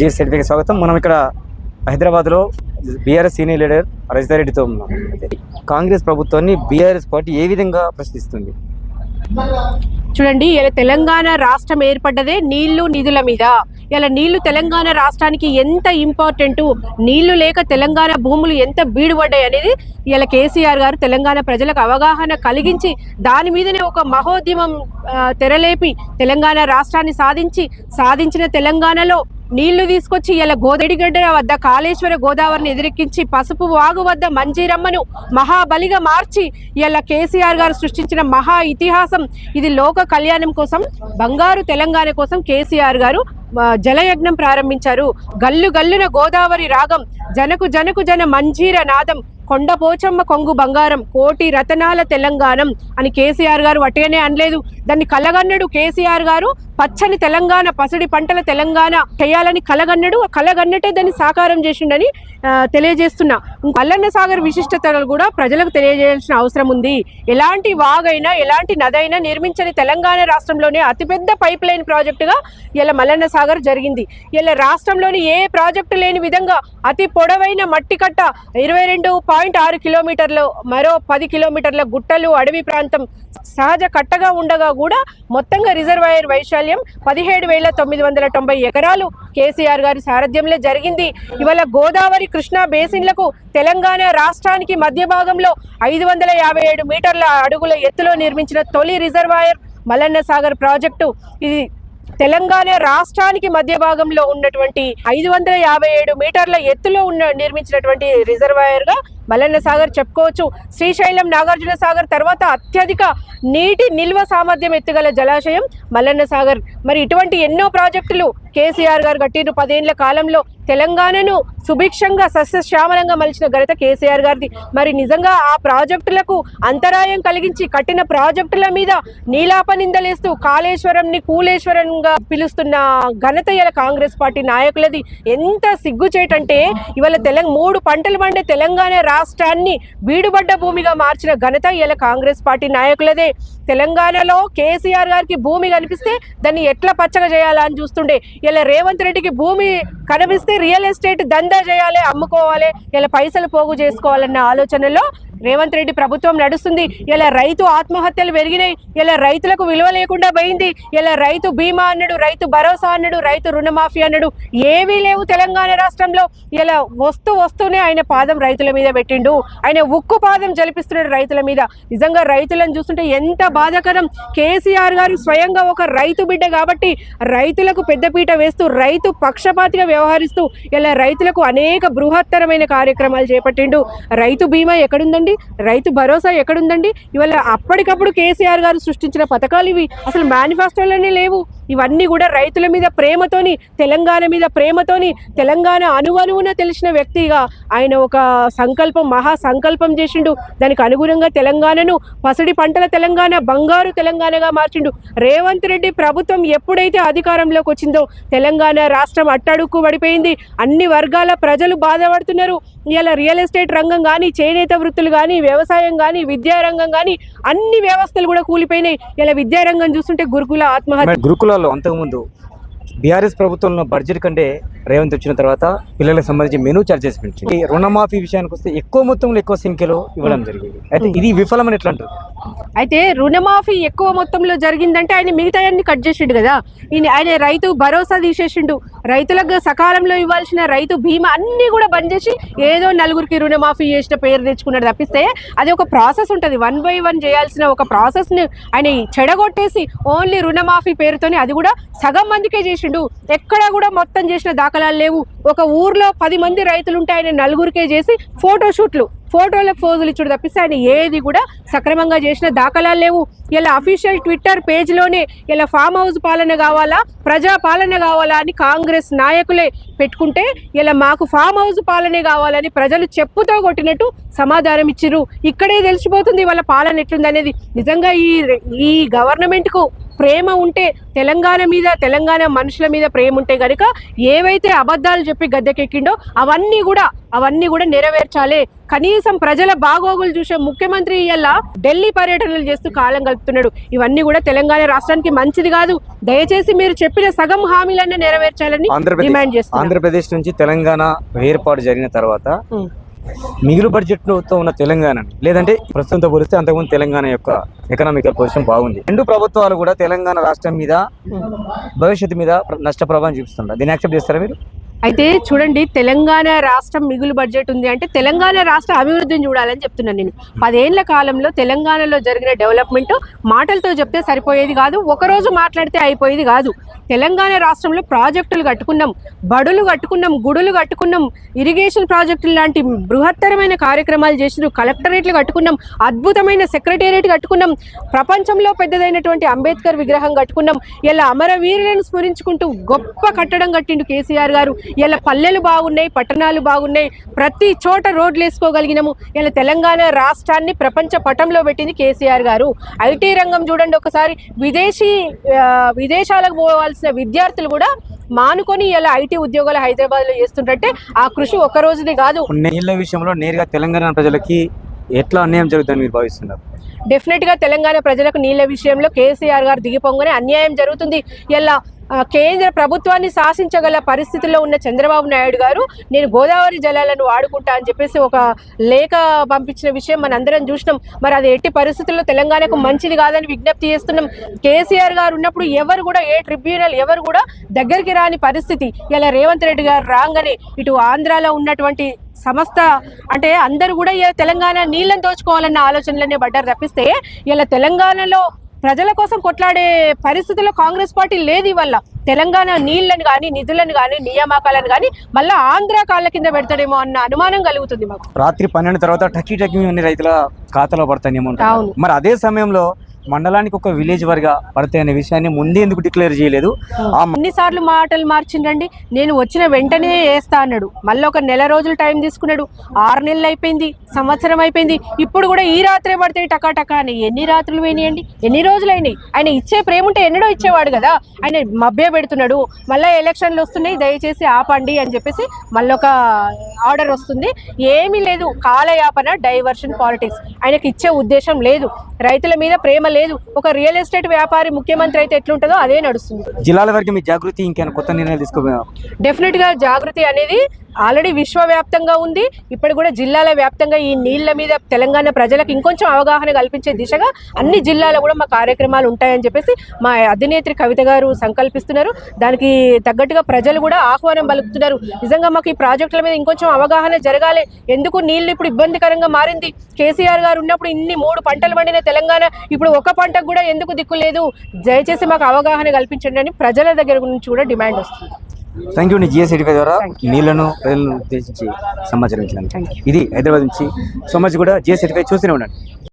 GS certificate స్వాగతం. మనం ఇక్కడ హైదరాబాద్లో బీఆర్ఎస్ సీనియర్ లీడర్ రజితారెడ్డితో ఉన్నాం. కాంగ్రెస్ ప్రభుత్వాన్ని బీఆర్ఎస్ పార్టీ ఏ విధంగా ప్రశ్నిస్తుంది? చూడండి ఇలా తెలంగాణ రాష్ట్రం ఏర్పడ్డదే నీళ్ళు నిధుల మీద. ఇలా నీళ్ళు తెలంగాణ రాష్ట్రానికి ఎంత ఇంపార్టెంట్? నీళ్ళు లేక తెలంగాణ భూములు ఎంత బీడుపడ్డాయి అనేది ఇలా కేసీఆర్ గారు తెలంగాణ ప్రజలకు అవగాహన కలిగించి దాని మీదనే ఒక మహోద్యమం తెరలేపి తెలంగాణ రాష్ట్రాన్ని సాధించి సాధించిన తెలంగాణలో నీళ్ళు తీసుకొచ్చి ఇలా గోదడిగడ్డ వద్ద కాళేశ్వర గోదావరిని ఎదిరెక్కించి పసుపు వాగు వద్ద మంజీరమ్మను మహాబలిగా మార్చి ఇలా కేసీఆర్ గారు సృష్టించిన మహా ఇతిహాసం. ఇది లోక కళ్యాణం కోసం బంగారు తెలంగాణ కోసం కేసీఆర్ గారు జలయజ్ఞం ప్రారంభించారు. గల్లు గల్లున గోదావరి రాగం జనకు జనకు జన మంజీర నాదం కొండ పోచమ్మ కొంగు బంగారం కోటి రతనాల తెలంగాణం అని కేసీఆర్ గారు వట్టిగానే అనలేదు. దాన్ని కలగన్నడు కేసీఆర్ గారు పచ్చని తెలంగాణ పసడి పంటల తెలంగాణ చేయాలని కలగన్నడు కలగన్నటే దాన్ని సాకారం చేసిండని తెలియజేస్తున్నా. అల్లన్న సాగర్ విశిష్టతలు కూడా ప్రజలకు తెలియజేయాల్సిన అవసరం ఉంది. ఎలాంటి వాగైనా ఎలాంటి నదైనా నిర్మించని తెలంగాణ రాష్ట్రంలోనే అతిపెద్ద పైప్ లైన్ ప్రాజెక్టుగా ఇలా మల్లన్న సాగర్ జరిగింది. ఇలా రాష్ట్రంలోని ఏ ప్రాజెక్టు లేని విధంగా అతి పొడవైన మట్టి కట్ట ఇరవై రెండు పాయింట్ ఆరు కిలోమీటర్లు మరో పది కిలోమీటర్ల గుట్టలు అడవి ప్రాంతం సహజ కట్టగా ఉండగా కూడా మొత్తంగా రిజర్వాయర్ వైశాల్యం పదిహేడు వేల తొమ్మిది వందల తొంభై ఎకరాలు. కేసీఆర్ గారి సారథ్యంలో జరిగింది. ఇవాళ గోదావరి కృష్ణా బేసిన్లకు తెలంగాణ రాష్ట్రానికి మధ్య భాగంలో ఐదు వందల యాభై ఏడు మీటర్ల అడుగుల ఎత్తులో నిర్మించిన తొలి రిజర్వాయర్ మల్లన్న సాగర్ ప్రాజెక్టు. ఇది తెలంగాణ రాష్ట్రానికి మధ్య భాగంలో ఉన్నటువంటి ఐదు వందల యాభై ఏడు మీటర్ల ఎత్తులో ఉన్న నిర్మించినటువంటి రిజర్వాయర్గా మల్లన్న సాగర్ చెప్పుకోవచ్చు. శ్రీశైలం నాగార్జున సాగర్ తర్వాత అత్యధిక నీటి నిల్వ సామర్థ్యం ఎత్తుగల జలాశయం మల్లన్న సాగర్. మరి ఇటువంటి ఎన్నో ప్రాజెక్టులు కేసీఆర్ గారు కట్టిన పదేళ్ళ కాలంలో తెలంగాణను సుభిక్షంగా సస్యశ్యామలంగా మలిచిన ఘనత కేసీఆర్ గారిది. మరి నిజంగా ఆ ప్రాజెక్టులకు అంతరాయం కలిగించి కట్టిన ప్రాజెక్టుల మీద నీలాప నిందలేస్తూ కాళేశ్వరంని కూలేశ్వరంగా పిలుస్తున్న ఘనత ఇలా కాంగ్రెస్ పార్టీ నాయకులది. ఎంత సిగ్గుచేటంటే ఇవాళ తెలంగాణ మూడు పంటలు పండే తెలంగాణ రాష్ట్రాన్ని బీడుబడ్డ భూమిగా మార్చిన ఘనత ఇలా కాంగ్రెస్ పార్టీ నాయకులదే. తెలంగాణలో కేసీఆర్ గారికి భూమి కనిపిస్తే దాన్ని ఎట్లా పచ్చగా చేయాలా అని చూస్తుండే. ఇలా రేవంత్ రెడ్డికి భూమి కనిపిస్తే రియల్ ఎస్టేట్ దందా చేయాలి అమ్ముకోవాలి ఇలా పైసలు పోగు చేసుకోవాలన్న ఆలోచనలో రేవంత్ రెడ్డి ప్రభుత్వం నడుస్తుంది. ఇలా రైతు ఆత్మహత్యలు పెరిగినాయి. ఇలా రైతులకు విలువ లేకుండా పోయింది. ఇలా రైతు బీమా అన్నాడు రైతు భరోసా అన్నాడు రైతు రుణమాఫీ అన్నాడు. ఏవీ లేవు తెలంగాణ రాష్ట్రంలో. ఇలా వస్తూ వస్తూనే ఆయన పాదం రైతుల మీద పెట్టి పెట్టిండు. ఆయన ఉక్కు పాదం జలిపిస్తున్నాడు రైతుల మీద. నిజంగా రైతులను చూస్తుంటే ఎంత బాధాకరం. కేసీఆర్ గారు స్వయంగా ఒక రైతు బిడ్డ కాబట్టి రైతులకు పెద్దపీట వేస్తూ రైతు పక్షపాతిగా వ్యవహరిస్తూ ఇలా రైతులకు అనేక బృహత్తరమైన కార్యక్రమాలు చేపట్టిండు. రైతు బీమా ఎక్కడుందండి? రైతు భరోసా ఎక్కడుందండి? ఇవాళ అప్పటికప్పుడు కేసీఆర్ గారు సృష్టించిన పథకాలు ఇవి. అసలు మేనిఫెస్టోలోనే లేవు. ఇవన్నీ కూడా రైతుల మీద ప్రేమతోని తెలంగాణ మీద ప్రేమతోని తెలంగాణ అనువనువున తెలిసిన వ్యక్తిగా ఆయన ఒక సంకల్పం మహా సంకల్పం చేసిండు. దానికి అనుగుణంగా తెలంగాణను పసిడి పంటల తెలంగాణ బంగారు తెలంగాణగా మార్చిండు. రేవంత్ రెడ్డి ప్రభుత్వం ఎప్పుడైతే అధికారంలోకి వచ్చిందో తెలంగాణ రాష్ట్రం అట్టడుక్కు పడిపోయింది. అన్ని వర్గాల ప్రజలు బాధపడుతున్నారు. ఇలా రియల్ ఎస్టేట్ రంగం కానీ చేనేత వృత్తులు కానీ వ్యవసాయం కానీ విద్యారంగం కానీ అన్ని వ్యవస్థలు కూడా కూలిపోయినాయి. ఇలా విద్యారంగం చూస్తుంటే గురుకుల ఆత్మహత్య. మరి గురుకులాల్లో అంతకుముందు బీఆర్ఎస్ ప్రభుత్వంలో బడ్జెట్ కంటే రేవంత్ వచ్చిన తర్వాత పిల్లలకు సంబంధించి మెనూ చార్జెస్ పెంచింది ఈ రుణమాఫీ విషయానికి వస్తే ఎక్కువ మొత్తంలో ఎక్కువ సంఖ్యలో ఇవ్వడం జరిగింది. అయితే ఇది విఫలమని ఎట్లా అంటారు? అయితే రుణమాఫీ ఎక్కువ మొత్తంలో జరిగిందంటే ఆయన మిగతా అన్ని కట్ చేసిండు కదా. ఈయన ఆయన రైతు భరోసా తీసేసిండు. రైతులకు సకాలంలో ఇవ్వాల్సిన రైతు బీమా అన్ని కూడా బంద్ చేసి ఏదో నలుగురికి రుణమాఫీ చేసిన పేరు తెచ్చుకున్నాడు. తప్పిస్తే అది ఒక ప్రాసెస్ ఉంటుంది. వన్ బై వన్ చేయాల్సిన ఒక ప్రాసెస్ని ఆయన చెడగొట్టేసి ఓన్లీ రుణమాఫీ పేరుతోనే అది కూడా సగం మందికే చేసిండు. ఎక్కడా కూడా మొత్తం చేసిన దాఖలాలు లేవు. ఒక ఊర్లో పది మంది రైతులు ఉంటే ఆయన నలుగురికే చేసి ఫోటోషూట్లు ఫోటోలకు ఫోజులు ఇచ్చుడు తప్పిస్తే ఆయన ఏది కూడా సక్రమంగా చేసిన దాఖలాలు లేవు. ఇలా అఫీషియల్ ట్విట్టర్ పేజ్లోనే ఇలా ఫామ్ హౌస్ పాలన కావాలా ప్రజా పాలన కావాలా అని కాంగ్రెస్ నాయకులే పెట్టుకుంటే ఇలా మాకు ఫామ్ హౌస్ పాలనే కావాలని ప్రజలు చెప్పుతో కొట్టినట్టు సమాధానం ఇచ్చిర్రు. ఇక్కడే తెలిసిపోతుంది వాళ్ళ పాలన ఎట్లుందనేది. నిజంగా ఈ ఈ గవర్నమెంట్కు ప్రేమ ఉంటే తెలంగాణ మీద తెలంగాణ మనుషుల మీద ప్రేమ ఉంటే గనుక ఏవైతే అబద్ధాలు చెప్పి గద్దెకెక్కిండో అవన్నీ కూడా అవన్నీ కూడా నెరవేర్చాలి. కనీసం ప్రజల బాగోగులు చూసే ముఖ్యమంత్రి ఇలా ఢిల్లీ పర్యటనలు చేస్తూ కాలం గలుపుతున్నాడు ఇవన్నీ కూడా తెలంగాణ రాష్ట్రానికి మంచిది కాదు. దయచేసి మీరు చెప్పిన సగం హామీలన్నీ నెరవేర్చాలని డిమాండ్ చేస్తున్నారు ఆంధ్రప్రదేశ్ నుంచి తెలంగాణ ఏర్పాటు జరిగిన తర్వాత. మిగులు బడ్జెట్తో ఉన్న తెలంగాణ లేదంటే ప్రస్తుతంతో పోలిస్తే అంతకుముందు తెలంగాణ యొక్క ఎకనామికల్ పొజిషన్ బాగుంది. రెండు ప్రభుత్వాలు కూడా తెలంగాణ రాష్ట్రం మీద భవిష్యత్తు మీద నష్ట ప్రభావం చూపిస్తున్నారు దీన్ని యాక్సెప్ట్ చేస్తారా మీరు? అయితే చూడండి తెలంగాణ రాష్ట్రం మిగులు బడ్జెట్ ఉంది అంటే తెలంగాణ రాష్ట్ర అభివృద్ధిని చూడాలని చెప్తున్నాను నేను. పదేళ్ళ కాలంలో తెలంగాణలో జరిగిన డెవలప్మెంట్ మాటలతో చెప్తే సరిపోయేది కాదు ఒకరోజు మాట్లాడితే అయిపోయేది కాదు. తెలంగాణ రాష్ట్రంలో ప్రాజెక్టులు కట్టుకున్నాం బడులు కట్టుకున్నాం గుడులు కట్టుకున్నాం ఇరిగేషన్ ప్రాజెక్టులు లాంటి బృహత్తరమైన కార్యక్రమాలు చేసినారు కలెక్టరేట్లు కట్టుకున్నాం అద్భుతమైన సెక్రటేరియట్ కట్టుకున్నాం ప్రపంచంలో పెద్దదైనటువంటి అంబేద్కర్ విగ్రహం కట్టుకున్నాం ఇలా అమరవీరులను స్మరించుకుంటూ గొప్ప కట్టడం కట్టిండు కేసీఆర్ గారు. ఇలా పల్లెలు బాగున్నాయి పట్టణాలు బాగున్నాయి. ప్రతి చోట రోడ్లు వేసుకోగలిగినాము. ఇలా తెలంగాణ రాష్ట్రాన్ని ప్రపంచ పటంలో పెట్టింది కేసీఆర్ గారు. ఐటీ రంగం చూడండి ఒకసారి. విదేశీ విదేశాలకు పోవాల్సిన విద్యార్థులు కూడా మానుకొని ఇలా ఐటీ ఉద్యోగాలు హైదరాబాద్లో చేస్తుంటే ఆ కృషి ఒక రోజుది కాదు. నీళ్ళ విషయంలో నేరుగా తెలంగాణ ప్రజలకి ఎట్లా అన్యాయం జరుగుతుందని మీరు భావిస్తున్నారు? డెఫినెట్గా తెలంగాణ ప్రజలకు నీళ్ళ విషయంలో కేసీఆర్ గారు దిగిపోగానే అన్యాయం జరుగుతుంది. ఇలా కేంద్ర ప్రభుత్వాన్ని శాసించగల పరిస్థితుల్లో ఉన్న చంద్రబాబు నాయుడు గారు నేను గోదావరి జలాలను వాడుకుంటా అని చెప్పేసి ఒక లేఖ పంపించిన విషయం మనందరం చూసినాం. మరి అది ఎట్టి పరిస్థితుల్లో తెలంగాణకు మంచిది కాదని విజ్ఞప్తి చేస్తున్నాం. కేసీఆర్ గారు ఉన్నప్పుడు ఎవరు కూడా ఏ ట్రిబ్యునల్ ఎవరు కూడా దగ్గరికి రాని పరిస్థితి. ఇలా రేవంత్ రెడ్డి గారు రాగానే ఇటు ఆంధ్రాలో ఉన్నటువంటి సమస్త అంటే అందరూ కూడా తెలంగాణ నీళ్ళని దోచుకోవాలన్న ఆలోచనలనే పడ్డారు తప్పిస్తే ఇలా తెలంగాణలో ప్రజల కోసం కొట్లాడే పరిస్థితుల్లో కాంగ్రెస్ పార్టీ లేదు ఇవల్ల తెలంగాణ నీళ్ళని కానీ నిధులను కానీ నియామకాలను కానీ మళ్ళీ ఆంధ్ర కాళ్ళ కింద పెడతాడేమో అన్న అనుమానం కలుగుతుంది మాకు రాత్రి పన్నెండు తర్వాత టక్కీ అన్ని రైతుల ఖాతాలో. అవును. మరి అదే సమయంలో మండలానికి ఒక విలేజ్ వరగా పడతాయి అనే విషయాన్ని ముందే ఎందుకు డిక్లేర్ చేయలేదు? ఆ ఎన్నిసార్లు మాటలు మార్చిండండి. నేను వచ్చిన వెంటనే వేస్తా అన్నాడు. మళ్ళీ ఒక నెల రోజులు టైం తీసుకున్నాడు. ఆరు నెలలు అయిపోయింది సంవత్సరం అయిపోయింది. ఇప్పుడు కూడా ఈ రాత్రే పడితే టకా టకా అని ఎన్ని రాత్రులు పోయినాయండి? ఎన్ని రోజులు అయినాయి? ఆయన ఇచ్చే ప్రేమ ఉంటే ఎన్నడో ఇచ్చేవాడు కదా. ఆయన మభ్య పెడుతున్నాడు. మళ్ళీ ఎలక్షన్లు వస్తున్నాయి దయచేసి ఆపండి అని చెప్పేసి మళ్ళీ ఒక ఆర్డర్ వస్తుంది. ఏమీ లేదు. కాలయాపన డైవర్షన్ పాలిటిక్స్. ఆయనకి ఇచ్చే ఉద్దేశం లేదు. రైతుల మీద ప్రేమ లేదు. ఒక రియల్ ఎస్టేట్ వ్యాపారి ముఖ్యమంత్రి అయితే ఎట్లుంటుందో అదే నడుస్తుంది. జిల్లాల వరకు మీ జాగృతి ఇంకేమైనా కొత్త నిర్ణయాలు తీసుకో డెఫినెట్గా జాగృతి అనేది ఆల్రెడీ విశ్వవ్యాప్తంగా ఉంది. ఇప్పుడు కూడా జిల్లాల వ్యాప్తంగా ఈ నీళ్ళ మీద తెలంగాణ ప్రజలకు ఇంకొంచెం అవగాహన కల్పించే దిశగా అన్ని జిల్లాలో కూడా మా కార్యక్రమాలు ఉంటాయని చెప్పేసి మా అధినేత్రి కవిత గారు సంకల్పిస్తున్నారు. దానికి తగ్గట్టుగా ప్రజలు కూడా ఆహ్వానం పలుకుతున్నారు. నిజంగా మాకు ఈ ప్రాజెక్టుల మీద ఇంకొంచెం అవగాహన జరగాలి. ఎందుకు నీళ్ళు ఇప్పుడు ఇబ్బందికరంగా మారింది? కేసీఆర్ గారు ఉన్నప్పుడు ఇన్ని మూడు పంటలు పండిన తెలంగాణ ఇప్పుడు ఒక పంటకు కూడా ఎందుకు దిక్కు లేదు? దయచేసి మాకు అవగాహన కల్పించండి అని ప్రజల దగ్గర నుంచి కూడా డిమాండ్ వస్తుంది. థ్యాంక్ యూ నీ జిఎస్ సర్టిఫై ద్వారా నీళ్ళను ప్రజలను ఉద్దేశించి సమాచారం ఇచ్చినందుకు ఇది హైదరాబాద్ నుంచి సో మచ్ కూడా జిఎస్ సర్టిఫై చూస్తూనే ఉండండి.